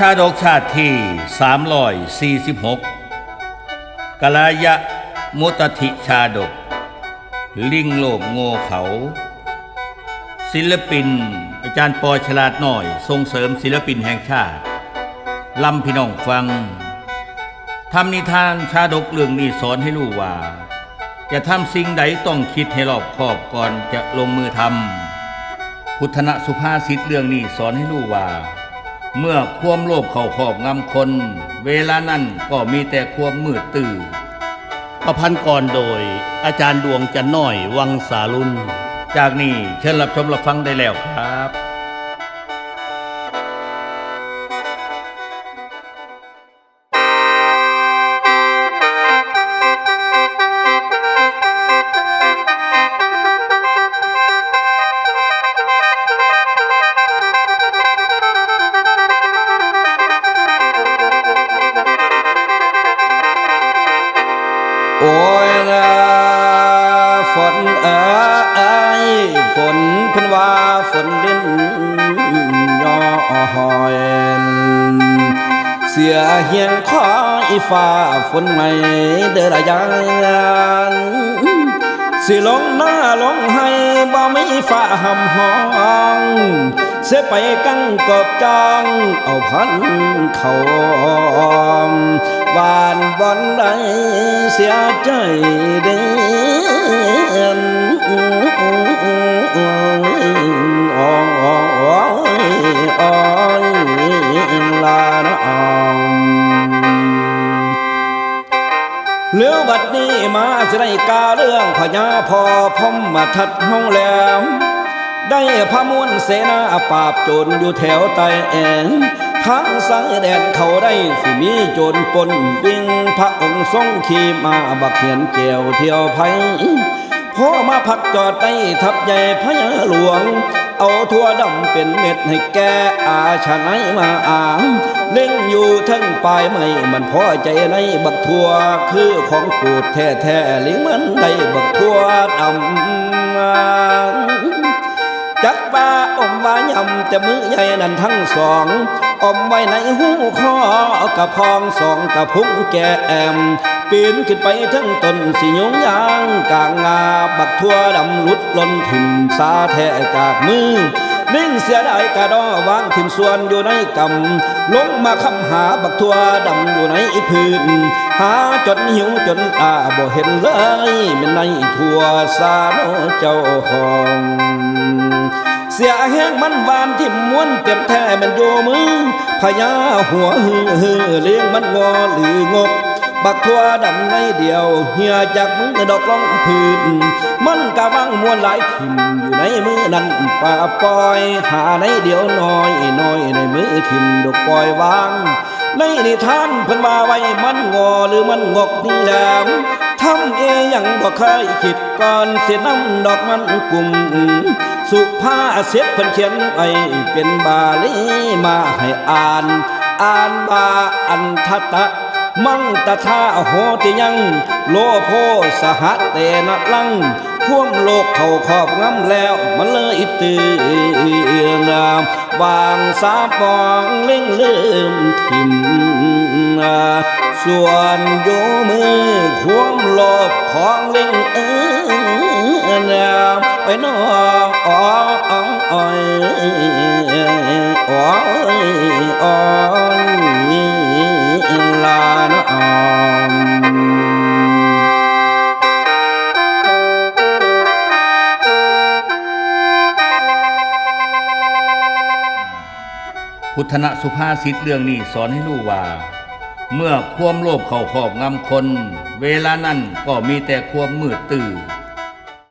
ชาดกชาติที่ 346กลายะมุตติชาดก ลิงโลกโง่เขา ศิลปิน อาจารย์ปอฉลาดหน่อย ส่งเสริมศิลปินแห่งชาติลำพี่น้องฟังทำนิทานชาดกเรื่องนี้สอนให้รู้ว่า จะทำสิ่งใดต้องคิดให้รอบคอบก่อนจะลงมือทำพุทธนะสุภาษิตเรื่องนี้สอนให้รู้ว่า เมื่อความโลภเข้าขอบงำคน เวลานั้นก็มีแต่ความมืดตื้อประพันธ์ก่อนโดย อาจารย์ดวงจันน้อยวังสาลุน จากนี้เชิญรับชมรับฟังได้แล้วครับ เอ้ยฝนเพิ่นว่าฝนเล่นย่อหอยเสียเฮียงคอยฟ้าฝนใหม่เด้อละยังสิลงหน้าลงให้บ่ไมีฟ้าหำห้องเสียไปกังกบจองเอาพันเขาบานบอนใดเสียใจเดือน เหลือบัดนี้มาสิได้กาเรื่องพญาพอพมมาทัดห้องแล้ว ได้พระมวลเสนาปราบโจรอยู่แถวใต้แองทางสายแดนเขาได้สิมีโจรปนวิ่งพระองค์ทรงขี่มาบักเขียนแก้วเที่ยวไผ พ่อมาพักจอดได้ทับใหญ่พญาหลวง เอาทั่วดำเป็นเม็ดให้แกอาชไนมาอามเล่งอยู่ทั้งปลายไม่มันพ่อใจในบักทั่วคือของกูดแท้ๆลิงมันได้บักทั่วดำจักปลาอมว่ายำจะมือใหญ่นั่นทั้งสองอมไว้ในหูคอกระพองสองกระพุ้งแกแอม ปีนขึ้นไปทั้งต้นสิยงยางกลางงาบักทั่วดำลุดล้นถิ่มสาแทจากมือนิ่งเสียดายกระดอวางถิ่มส่วนอยู่ในกำลงมาคำหาบักทั่วดำอยู่ในพื้น หาจนหิวจนตาบ่เห็นเลยเป็นในทั่วสาโนเจ้าของเสียแห้งมันหวานที่ม้วนเต็มแท้มันโยมือพญาหัวฮือฮือเลี้ยงมันงอหรืองก บักทั่วดำในเดียว เหียจากมือดอกล่องพื้น มันกะวังมวนหลายถิ่มอยู่ในมือนั้นป่าปล่อย หาในเดียวน้อยน้อยในมือถิ่มดอกปล่อยวาง ในนิทานเพิ่นว่าไว้มันงอหรือมันงอกนี่แหลมทำเอยังบ่เคยคิดก่อนเสียน้ำดอกมันกลุ่มสุภาเสียเพิ่นเขียนไว้เป็นบาลีมาให้อ่าน อ่านว่าอันทัตตะ มั่งตถาโหติยังโลโพสหัเตนะลังพ่วงโลกเขาครอบงำแล้ว มันเลยตื่นวางสาปองเล่งลืมทิมส่วนโยมือควมโลบของเล่งเอินไปนองอ้อยอ้อยอ้อย พุทธนะสุภาษิตเรื่องนี้สอนให้รู้ว่า เมื่อความโลภเข้าครอบงำคน เวลานั้นก็มีแต่ความมืดตื้อ